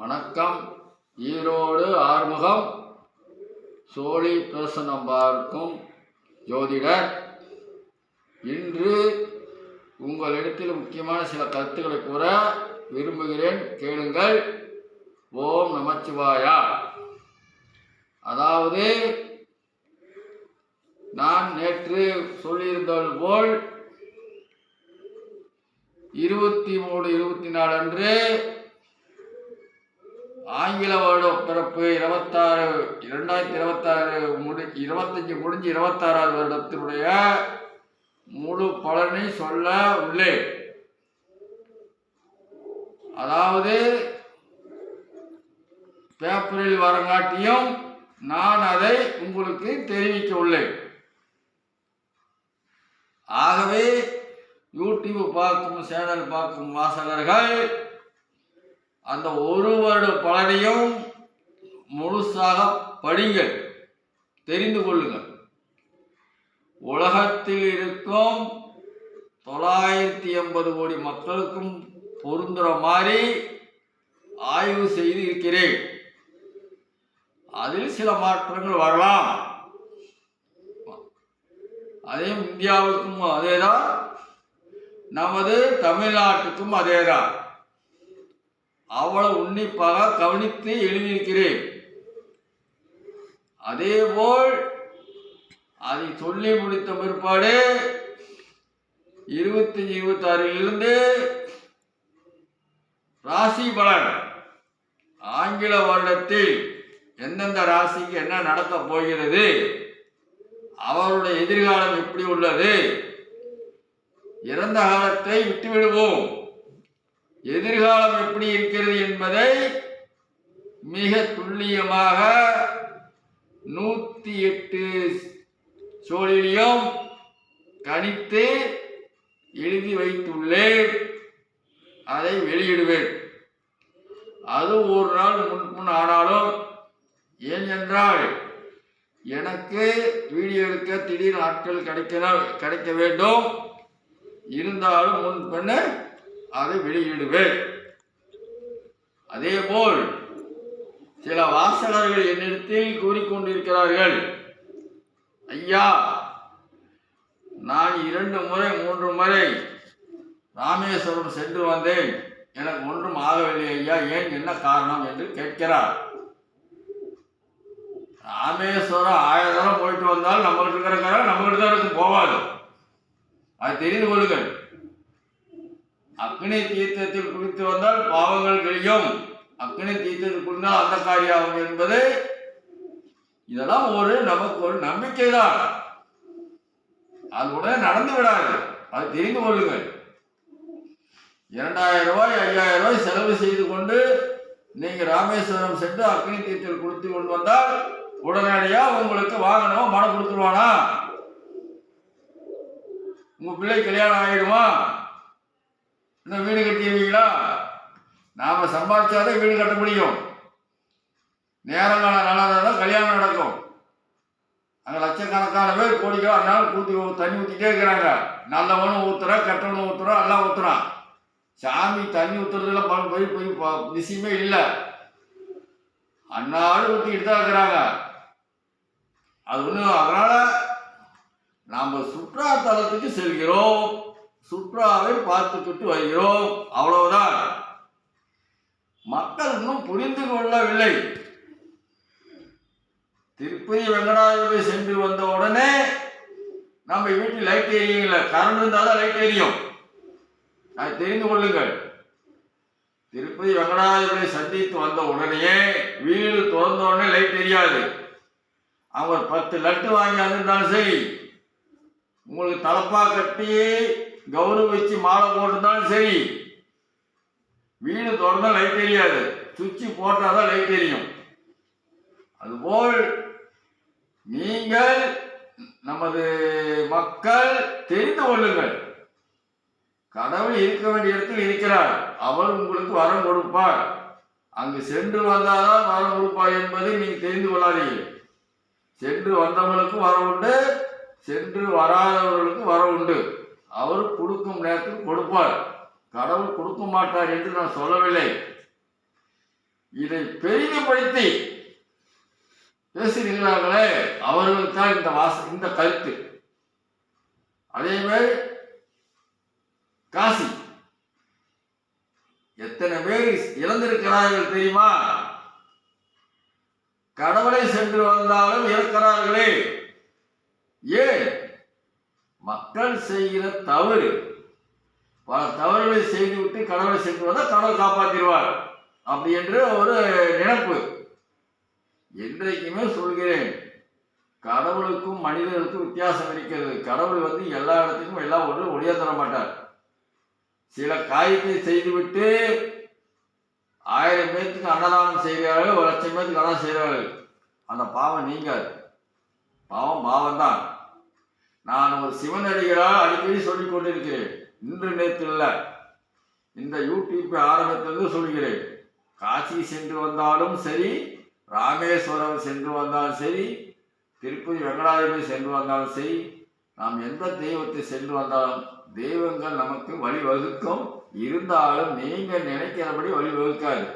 வணக்கம். ஈரோடு ஆறுமுகம். சோழி பிரசனம் பார்க்கும் ஜோதிடர். இன்று உங்களிடத்தில் முக்கியமான சில கருத்துக்களை கூற விரும்புகிறேன். கேளுங்கள். ஓம் நமச்சிவாயா. அதாவது நான் நேற்று சொல்லியிருந்தது போல் இருபத்தி மூணு இருபத்தி நாலு அன்று ஆங்கில வருட பிறப்பு இருபத்தாறு இரண்டாயிரத்தி இருபத்தாறு முடி இருபத்தஞ்சி முடிஞ்சு இருபத்தாறாவது வருடத்தினுடைய முழு பலனை சொல்ல உள்ளேன். அதாவது பேப்பரில் வரங்காட்டியும் நான் அதை உங்களுக்கு தெரிவிக்க உள்ளேன். ஆகவே யூடியூப் பார்க்கும் சேனல் பார்க்கும் வாசகர்கள் அந்த ஒரு வருட பலனையும் முழுசாக படிங்கள் தெரிந்து கொள்ளுங்கள். உலகத்தில் இருக்கும் தொள்ளாயிரத்தி எண்பது கோடி மக்களுக்கும் பொருந்துற மாதிரி ஆய்வு செய்து இருக்கிறேன் அதில் சில மாற்றங்கள் வரலாம். அதே இந்தியாவுக்கும் அதேதான். நமது தமிழ்நாட்டுக்கும் அதேதான். அவ்வளவு உன்னிப்பாக கவனித்து எழுதியிருக்கிறேன். அதேபோல் அதை சொல்லி முடித்த பிற்பாடு இருபத்தஞ்சி இருபத்தாறிலிருந்து ராசி பலன். ஆங்கில வருடத்தில் எந்தெந்த ராசிக்கு என்ன நடக்கப் போகிறது? அவருடைய எதிர்காலம் எப்படி உள்ளது? இறந்த காலத்தை விட்டுவிடுவோம். எதிர்காலம் எப்படி இருக்கிறது என்பதை மிக துல்லியமாக நூற்றி எட்டு சோழிலையும் கணித்து எழுதி வைத்துள்ளேன். அதை வெளியிடுவேன். அது ஒரு நாள் முன் ஆனாலும் ஏன் என்றால் எனக்கு வீடியோ எடுக்க திடீர் ஆட்கள் கிடைக்க கிடைக்க வேண்டும். இருந்தாலும் முன் பண்ண அதை வெளியிடுவேன். அதே போல் சில வாசகர்கள் என்னிடத்தில் கூறிக்கொண்டிருக்கிறார்கள். ஐயா நான் இரண்டு முறை மூன்று முறை ராமேஸ்வரம் சென்று வந்தேன். எனக்கு ஒன்றும் ஆகவில்லை ஐயா. ஏன்? என்ன காரணம்? என்று கேட்கிறார். ராமேஸ்வரம் ஆயிரம் போயிட்டு வந்தால் நம்மகிட்ட இருக்கிற நம்மகிட்ட தான் இருக்கும். போவாது அது தெரிந்து கொள்ளுங்கள். அக்னி தீர்த்தத்தில் குளித்து வந்தால் பாவங்கள் கழியும் அக்னி தீர்த்தத்தில் குளித்தால் அந்த காரியாகும் என்பது இதெல்லாம் ஒரு நமக்கு ஒரு நம்பிக்கை தான் அது உடனே நடந்து விடாது. அது தெரிந்து கொள்ளுங்கள். இரண்டாயிரம் ரூபாய் ஐயாயிரம் ரூபாய் செலவு செய்து கொண்டு நீங்க ராமேஸ்வரம் சென்று அக்னி தீர்த்தத்தில் கொடுத்து கொண்டு வந்தால் உடனடியா உங்களுக்கு வாகனமா மனம் கொடுத்துருவானா? உங்க பிள்ளை கல்யாணம் ஆயிடுமா? இன்னும் வீடு கட்டிடுவீங்களா நாம சம்பாதிச்சாதான் வீடு கட்ட முடியும். நேரங்காலம் நல்லா தான் கல்யாணம் நடக்கும். அங்கே லட்சக்கணக்கான பேர் கோடிக்கோ அதனால கூட்டி தண்ணி ஊற்றிட்டே இருக்கிறாங்க. நல்லவனும் ஊற்றுறான் கெட்டவனும் ஊற்றுறான் எல்லாம் ஊற்றுறான் சாமி தண்ணி ஊற்றுறதுல பல போய் போய் விஷயமே இல்லை. அன்னாலும் ஊற்றிக்கிட்டு தான் இருக்கிறாங்க. அது ஒன்றும் அதனால நாம் சுற்றுலாத்தலத்துக்கு செல்கிறோம். சுற்றுலாவை பார்த்துக்கிட்டு வருகிறோம் அவ்வளவுதான். மக்கள் இன்னும் புரிந்து கொள்ளவில்லை. திருப்பதி வெங்கடாஜலபதி சென்று வந்த உடனே நம்ம வீட்டில் லைட் எரியல. கரண்ட் இருந்தால் தான் லைட் எரியும். அதை தெரிந்து கொள்ளுங்கள். திருப்பதி வெங்கடாஜலபதி சந்தித்து வந்த உடனே வீடு திறந்த உடனே லைட் எரியாது. அவங்க பத்து லட்டு வாங்கி வந்திருந்தாலும் சரி உங்களுக்கு தலப்பா கட்டி கௌரவிச்சு மாலை போட்டிருந்தாலும் சரி வீடு திறந்தா லைட் தெரியாது சுவிட்சு போட்டால் தான் லைட் தெரியும் அதுபோல் நீங்கள் நமது மக்கள் தெரிந்து கொள்ளுங்கள். கடவுள் இருக்க வேண்டிய இடத்தில் இருக்கிறார். அவர் உங்களுக்கு வரம் கொடுப்பார். அங்கு சென்று வந்தாதான் வரம் கொடுப்பார் என்பதை நீங்கள் தெரிந்து கொள்ளாதீர்கள். சென்று வந்தவங்களுக்கும் வர உண்டு சென்று வராதவர்களுக்கும் வர உண்டு. அவர் கொடுக்கும் நேரத்தில் கொடுப்பார். கடவுள் கொடுக்க மாட்டார் என்று நான் சொல்லவில்லை. இதை பெரிதுபடுத்தி பேசுகிறார்களே அவர்களுக்கு தான் இந்த வாச இந்த கருத்து. அதே மாதிரி காசி. எத்தனை பேர் இழந்திருக்கிறார்கள் தெரியுமா? கடவுளை சென்று வந்தாலும் இருக்கிறார்களே ஏன்? மக்கள் செய்கிற தவறு. பல தவறுகளை செய்துவிட்டு கடவுளை சென்று வந்தால் கடவுள் காப்பாற்றிடுவார் அப்படி என்று ஒரு நினைப்பு. என்றைக்குமே சொல்கிறேன் கடவுளுக்கும் மனிதர்களுக்கும் வித்தியாசம் இருக்கிறது. கடவுள் வந்து எல்லா இடத்துக்கும் எல்லா ஒன்றும் ஒளியா தர மாட்டார். சில காரியத்தை செய்துவிட்டு ஆயிரம் பேர்த்துக்கு அன்னதானம் செய்கிறார்கள் ஒரு லட்சம் பேர்த்துக்கு அன்னதானம் செய்கிறார்கள். அந்த பாவம் நீங்காது. பாவம் பாவம் தான் நான் ஒரு சிவனடிகளாக அடிக்கடி சொல்லிக் கொண்டிருக்கிறேன். இன்று நேற்று இல்லை இந்த யூடியூப் ஆரம்பத்திலிருந்து சொல்கிறேன் காசி சென்று வந்தாலும் சரி ராமேஸ்வரம் சென்று வந்தாலும் சரி திருப்பதி வெங்கடாதிபதி சென்று வந்தாலும் சரி நாம் எந்த தெய்வத்தை சென்று வந்தாலும் தெய்வங்கள் நமக்கு வழிவகுக்கும். இருந்தாலும் நீங்கள் நினைக்கிறபடி வழி வகுக்காது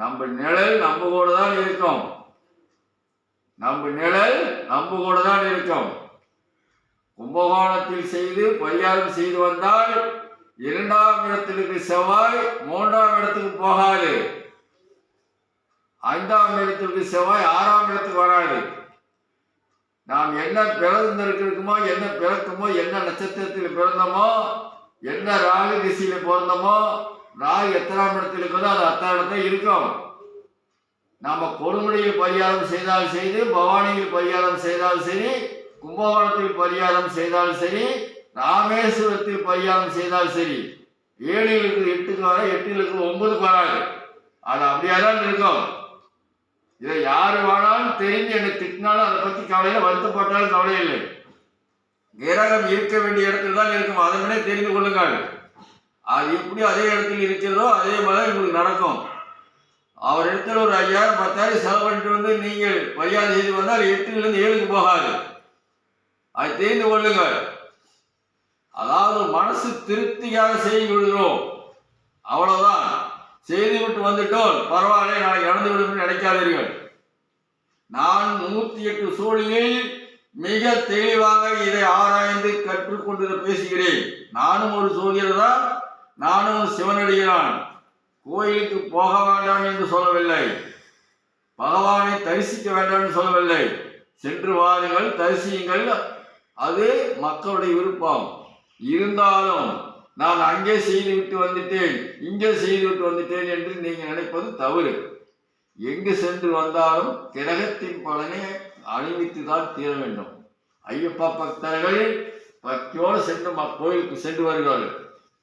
நம்ம நிழல் நம்ம கூட தான் இருக்கும். நம்ம நிழல் நம்ம கூட தான் இருக்கும். கும்பகோணத்தில் செய்து பரிகாரம் செய்து வந்தால் இரண்டாம் இடத்திற்கு செவ்வாய் மூன்றாம் இடத்துக்கு போகாது. ஐந்தாம் இடத்திற்கு செவ்வாய் ஆறாம் இடத்துக்கு வராது. நாம் என்ன பிறந்திருக்கிறோமோ என்ன பிறக்குமோ என்ன நட்சத்திரத்தில் பிறந்தோமோ என்ன ராகு திசையில் பிறந்தோமோ ராகு எத்தனாம் இடத்தில் இருக்குதோ அது அத்தாம் இடத்துல இருக்கும். நாம் கொடுமுடியில் பரிகாரம் செய்தாலும் செய்து பவானியில் பரிகாரம் செய்தாலும் சரி கும்பகோணத்தில் பரிகாரம் செய்தால் சரி ராமேஸ்வரத்தில் பரிகாரம் செய்தால் சரி ஏழில் இருக்கிற எட்டுக்கு வர எட்டில் இருக்கிற ஒன்பதுக்கு வராது. அது அப்படியே தான் இருக்கும். இதை யாரு வேணாலும் தெரிஞ்சு என்னை திட்டினாலும் அதை பத்தி கவலையில வருத்தப்பட்டாலும் கவலை இல்லை. கிரகம் இருக்க வேண்டிய இடத்துல தான் இருக்கும். அதை முன்னே தெரிந்து கொள்ளுங்கள். அது எப்படி அதே இடத்தில் இருக்கிறதோ அதே மாதிரி உங்களுக்கு நடக்கும். அவர் இடத்துல ஒரு ஐயாயிரம் பத்தாயிரம் செலவு பண்ணிட்டு வந்து நீங்கள் மரியாதை செய்து வந்தால் எட்டுலேருந்து ஏழுக்கு போகாது. அதை தெரிந்து கொள்ளுங்கள். அதாவது மனசு திருப்தியாக செய்து விடுகிறோம். அவ்வளவுதான். செய்து விட்டு வந்துட்டோம். பரவாயில்லை நாளைக்கு இறந்து விடும் நினைக்காதீர்கள். நான் நூத்தி எட்டு சூழலில் மிக தெளிவாக இதை ஆராய்ந்து கற்றுக்கொண்டு பேசுகிறேன். நானும் ஒரு சோதியர் தான் நானும் ஒரு சிவனடிகிறான் கோயிலுக்கு போக வேண்டாம் என்று சொல்லவில்லை. பகவானை தரிசிக்க வேண்டாம் என்று சொல்லவில்லை. சென்று வாருங்கள் தரிசியுங்கள். அது மக்களுடைய விருப்பம். இருந்தாலும் நான் அங்கே செய்துவிட்டு வந்துட்டேன் இங்கே செய்துவிட்டு வந்துட்டேன் என்று நீங்கள் நினைப்பது தவறு. எங்கு சென்று வந்தாலும் கிரகத்தின் பலனை அணிவித்து தான் தீர வேண்டும். ஐயப்பா பக்தர்கள் பக்தியோடு சென்று கோயிலுக்கு சென்று வருகிறார்கள்.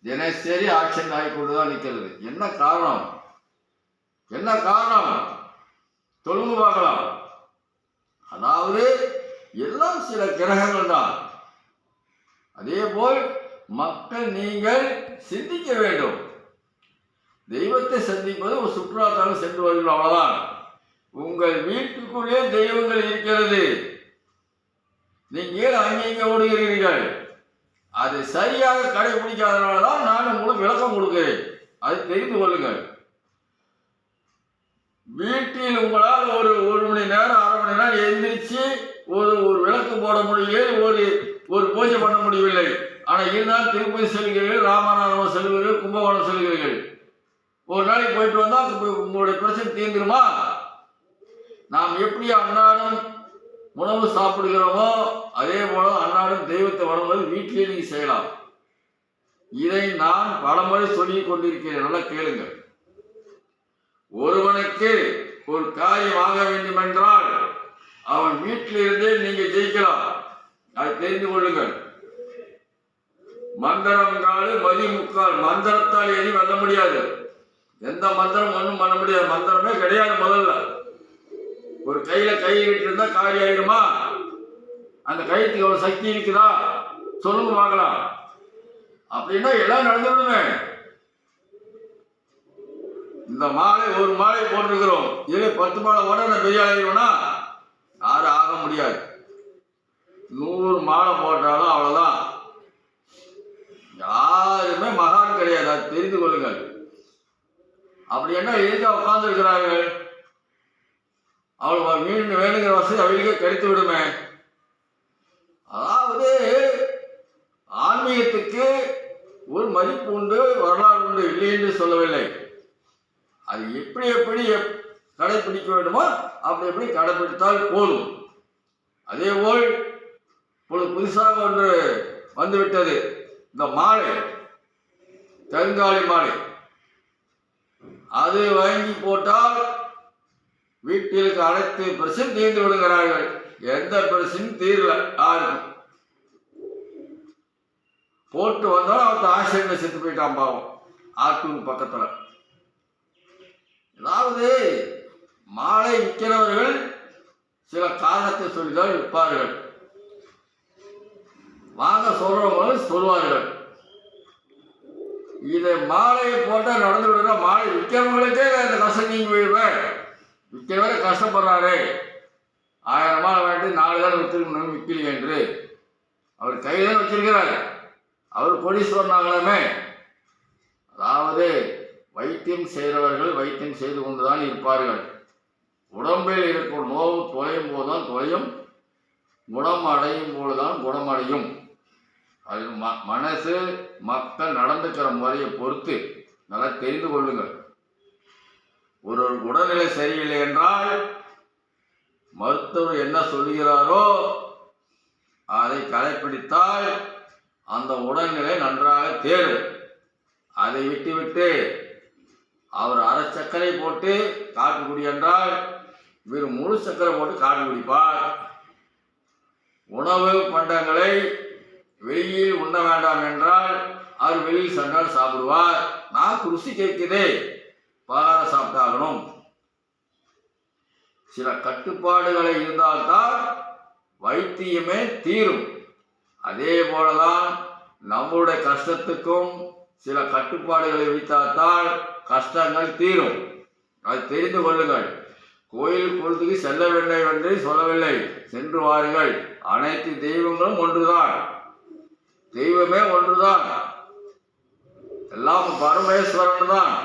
தினசரி ஆக்ஷன் ஆகி கொண்டு தான் நிற்கிறது. என்ன காரணம்? என்ன காரணம்? சொல்லுங்க பார்க்கலாம். அதாவது எல்லாம் சில கிரகங்கள் தான். அதே போல் மக்கள் நீங்கள் சிந்திக்க வேண்டும். தெய்வத்தை சந்திப்பது ஒரு சுற்றுலாத்தலம் சென்று வருகிறோம் அவ்வளவுதான். உங்கள் வீட்டுக்குள்ளே தெய்வங்கள் இருக்கிறது. நீங்கள் ஏன் அங்கே இங்கே ஓடுகிறீர்கள் அது சரியாக கடைபிடிக்காதனால தான் நான் உங்களுக்கு விளக்கம் கொடுக்கிறேன். அதை தெரிந்து கொள்ளுங்கள். வீட்டில் உங்களால் ஒரு ஒரு மணி நேரம் அரை மணி நேரம் எந்திரிச்சு ஒரு ஒரு விளக்கு போட முடியல ஒரு ஒரு பூஜை பண்ண முடியவில்லை. ஆனால் இருந்தால் திருப்பதி செல்கிறீர்கள் ராமநாதபுரம் செல்கிறீர்கள் கும்பகோணம் செல்கிறீர்கள். ஒரு நாளைக்கு போயிட்டு வந்தால் உங்களுடைய பிரச்சனை தீர்ந்துருமா? நாம் எப்படி அன்னாடம் உணவு சாப்பிடுகிறோமோ அதே போல அன்னாடம் தெய்வத்தை வணங்குவது வீட்டிலே நீங்கள் செய்யலாம். இதை நான் பலமுறை சொல்லிக் கொண்டிருக்கிறேன். நல்லா கேளுங்கள். ஒருவனுக்கு ஒரு காரியம் ஆக வேண்டும் என்றால் அவன் வீட்டில் இருந்தே நீங்க ஜெயிக்கலாம். அதை தெரிந்து கொள்ளுங்கள். மந்திரம் காலு மதி முக்கால். மந்திரத்தால் எதையும் வெல்ல முடியாது. எந்த மந்திரம் ஒன்றும் பண்ண முடியாது. மந்திரமே கிடையாது முதல்ல. ஒரு கையில கை இருந்தா காரி ஆயிடுமா? அந்த கைத்துக்கு எவ்வளவு சக்தி இருக்குதா? சொல்லுங்க பார்க்கலாம். அப்படின்னா எல்லாம் நடந்து விடுமே இந்த மாலை ஒரு மாலை போட்டிருக்கிறோம். இதுல பத்து மாலை ஓட நான் பெரிய ஆகிடுவேனா யாரும் ஆக முடியாது. நூறு மாலை போட்டாலும் அவ்வளவுதான். யாருமே மகான் கிடையாது. அது தெரிந்து கொள்ளுங்கள். அப்படி என்ன எதுக்காக உட்கார்ந்து இருக்கிறார்கள்? அவளுக்கு மீண்டும் வேணுங்கிற வசதி அவளுக்கே கிடைத்து விடுமே. அதாவது ஆன்மீகத்துக்கு ஒரு மதிப்பு உண்டு வரலாறு உண்டு இல்லை என்று சொல்லவில்லை. அது எப்படி எப்படி கடைபிடிக்க வேண்டுமோ அப்படி எப்படி கடைபிடித்தால் போதும்? அதேபோல் இப்பொழுது புதுசாக ஒன்று வந்துவிட்டது. இந்த மாலை கருங்காலி மாலை. அது வாங்கி போட்டால் வீட்டிற்கு அனைத்து பிரச்சனை தீர்ந்து விடுகிறார்கள். எந்த பிரச்சனையும் தீரல யாருக்கும்? போட்டு வந்தாலும் அவன் ஆசிரியர் செத்து போயிட்டான் பாவம். ஆத்தூர் பக்கத்தில். அதாவது மாலை விற்கிறவர்கள் சில காரணத்தை சொல்லிதான் விற்பார்கள். வாங்க சொல்றவங்க சொல்வார்கள். இதை மாலையை போட்டால் நடந்து விடுற மாலை விற்கிறவங்களுக்கே இந்த கஷ்டம் நீங்க போயிடுவேன் விற்கிறவரை கஷ்டப்படுறாரு. ஆயிரம் மாலை வாங்கிட்டு நாலு தான் விற்றுக்கணும் விற்கலி என்று. அவர் கையில் தான் வச்சிருக்கிறார். அவர் கோடீஸ்வரன் ஆகலாமே. அதாவது வைத்தியம் செய்கிறவர்கள் வைத்தியம் செய்து கொண்டுதான் இருப்பார்கள். உடம்பில் இருக்கும் நோவு தொலையும் போதுதான் தொலையும் குணம் அடையும் போதுதான் குணமடையும். அது ம மனசு மக்கள் நடந்துக்கிற முறையை பொறுத்து நல்லா தெரிந்து கொள்ளுங்கள். ஒரு உடல்நிலை சரியில்லை என்றால் மருத்துவர் என்ன சொல்கிறாரோ அதை கடைப்பிடித்தால் அந்த உடல்நிலை நன்றாக தேரும். அதை விட்டுவிட்டு அவர் அரை சர்க்கரை போட்டு காட்டுக்குடி என்றால் இவர் முழு சக்கரை போட்டு காட்டு குடிப்பார். உணவு பண்டங்களை வெளியில் உண்ண வேண்டாம் என்றால் அவர் வெளியில் சென்றால் சாப்பிடுவார். நான் ருசி கேட்குதே. பலகாரம் சாப்பிட்டாகணும். சில கட்டுப்பாடுகளை இருந்தால்தான் வைத்தியமே தீரும். அதே போலதான் நம்முடைய கஷ்டத்துக்கும் சில கட்டுப்பாடுகளை வைத்தால்தான் கஷ்டங்கள் தீரும். அது தெரிந்து கொள்ளுங்கள். கோயில் குளத்துக்கு செல்ல வேண்டும் என்று சொல்லவில்லை. சென்று வாருங்கள். அனைத்து தெய்வங்களும் ஒன்றுதான். தெய்வமே ஒன்றுதான். எல்லாம் பரமேஸ்வரன் தான்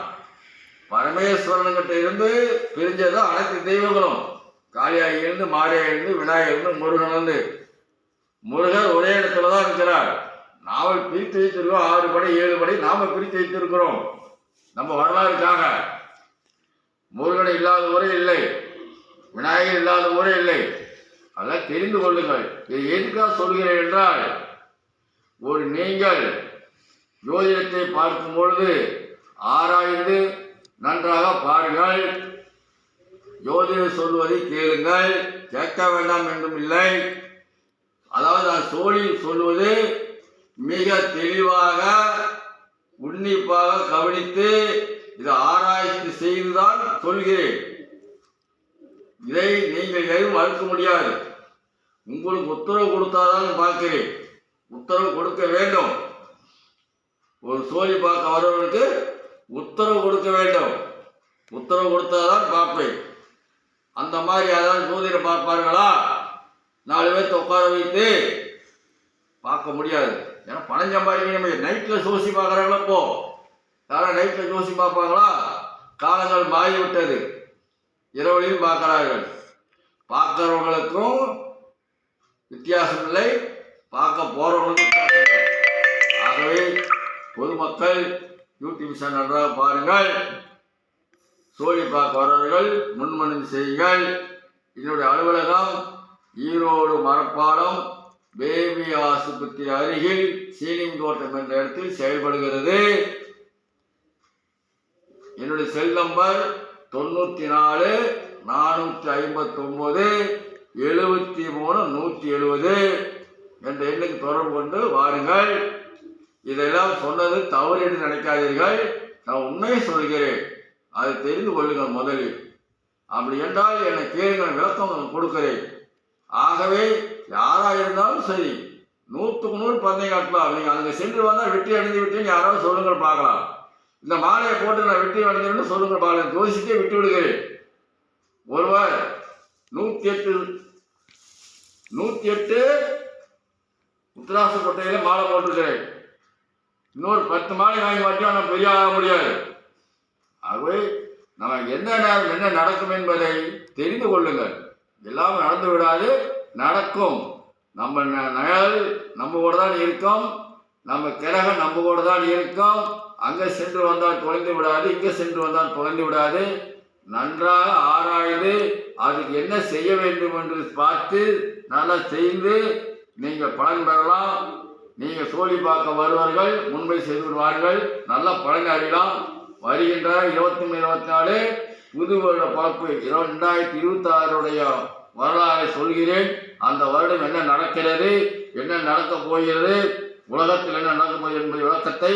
பரமேஸ்வரன்கிட்ட இருந்து பிரிஞ்சது அனைத்து தெய்வங்களும். காளியாயிலிருந்து மாரியாயிலிருந்து விநாயகர்ந்து இருந்து முருகன் முருகர் ஒரே இடத்துல தான் இருக்கிறார். நாம பிரித்து வைத்திருக்கோம் ஆறு படை ஏழு படை நாம பிரித்து வைத்திருக்கிறோம். நம்ம வரலாறுக்காக. முருகன் இல்லாத ஊரே இல்லை. விநாயகர் இல்லாத ஊரே இல்லை. அதெல்லாம் தெரிந்து கொள்ளுங்கள். இதை எதுக்காக சொல்கிறேன் என்றால் ஒரு நீங்கள் ஜோதிடத்தை பார்க்கும் பொழுது ஆராய்ந்து நன்றாக பாருங்கள். ஜோதிடர் சொல்வதை கேளுங்கள். கேட்க வேண்டாம் என்றும் இல்லை. அதாவது நான் சோழி சொல்வது மிக தெளிவாக உன்னிப்பாக கவனித்து இதை ஆராய்ச்சி செய்துதான் சொல்கிறேன். இதை நீங்கள் எதுவும் மறுக்க முடியாது. உங்களுக்கு உத்தரவு கொடுத்தாதான் பார்க்கிறேன். உத்தரவு கொடுக்க வேண்டும். ஒரு சோழி பார்க்க வரவனுக்கு உத்தரவு கொடுக்க வேண்டும். உத்தரவு கொடுத்தாதான் பார்ப்பேன். அந்த மாதிரி யாராவது ஜோதிடர் பார்ப்பார்களா? நாலு பேர்த்த உட்கார வைத்து பார்க்க முடியாது. ஏன்னா பணம் சம்பாதிக்கணும். நைட்டில் ஜோசி பார்க்குறாங்களா ஆனால் யாரும் நைட்டில் ஜோசி பார்ப்பாங்களா? காலங்கள் மாறிவிட்டது. இரவுலையும் பார்க்கிறார்கள். பார்க்குறவங்களுக்கும் வித்தியாசம் இல்லை. பார்க்க போகிறவங்களுக்கும் வித்தியாசம் இல்லை. ஆகவே பொதுமக்கள் யூடியூப் சேனல் நன்றாக பாருங்கள். சோழி பார்க்க வரவர்கள் முன்மனும் செய்யுங்கள். இதனுடைய அலுவலகம் ஈரோடு மரப்பாலம் பேபி ஆஸ்பத்திரி அருகில் சீலிங் தோட்டம் என்ற இடத்தில் செயல்படுகிறது. என்னுடைய செல் நம்பர் தொண்ணூற்றி நாலு நானூற்றி ஐம்பத்தொம்போது எழுபத்தி மூணு நூற்றி எழுபது என்ற எண்ணுக்கு தொடர்பு கொண்டு வாருங்கள். இதெல்லாம் சொன்னது தவறு என்று நினைக்காதீர்கள். நான் உண்மையை சொல்கிறேன். அதை தெரிந்து கொள்ளுங்கள் முதலில். அப்படி என்றால் என்னை கேளுங்கள் விளக்கம் கொடுக்கிறேன். ஆகவே யாராக இருந்தாலும் சரி நூற்றுக்கு நூறு பந்தயம் காட்டலாம். நீங்கள் அங்கே சென்று வந்தால் வெற்றி அடைந்து விட்டேன்னு யாராவது சொல்லுங்கள் பார்க்கலாம். இந்த மாலையை போட்டு நான் வெற்றி அடைஞ்சேன்னு சொல்லுங்கள் பாலன் ஜோசிக்கே விட்டு விடுகிறேன் ஒருவர் நூற்றி எட்டு நூற்றி எட்டு உத்தராச கொட்டையில மாலை போட்டிருக்கிறேன். இன்னொரு பத்து மாலை வாங்கி மாட்டியும் நம்ம பெரிய ஆக முடியாது. ஆகவே நம்ம எந்த நேரம் என்ன நடக்கும் என்பதை தெரிந்து கொள்ளுங்கள். எல்லாம் நடந்து விடாது நடக்கும். நம்ம ந- நிழல் நம்ம கூட தான் இருக்கோம். நம்ம கிரகம் நம்ம கூட தான் இருக்கோம். அங்கே சென்று வந்தால் தொலைந்து விடாது இங்கே சென்று வந்தால் தொலைந்து விடாது. நன்றாக ஆராய்ந்து அதுக்கு என்ன செய்ய வேண்டும் என்று பார்த்து நல்லா செய்து நீங்கள் பலன் பெறலாம். நீங்கள் சோழி பார்க்க வருவார்கள் முன்பை செய்து விடுவார்கள். நல்லா பலன் அறியலாம். வருகின்ற இருபத்தி மூணு இருபத்தி நாலு புது வருட பிறப்பு இரண்டாயிரத்தி இருபத்தி ஆறுடைய வரலாறை சொல்கிறேன். அந்த வருடம் என்ன நடக்கிறது என்ன நடக்கப் போகிறது உலகத்தில் என்ன நடக்கப் போகிறது என்பது விளக்கத்தை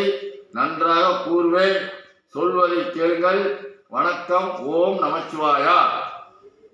நன்றாக கூறுவேன். சொல்வதை கேளுங்கள். வணக்கம். ஓம் நமச்சிவாயா.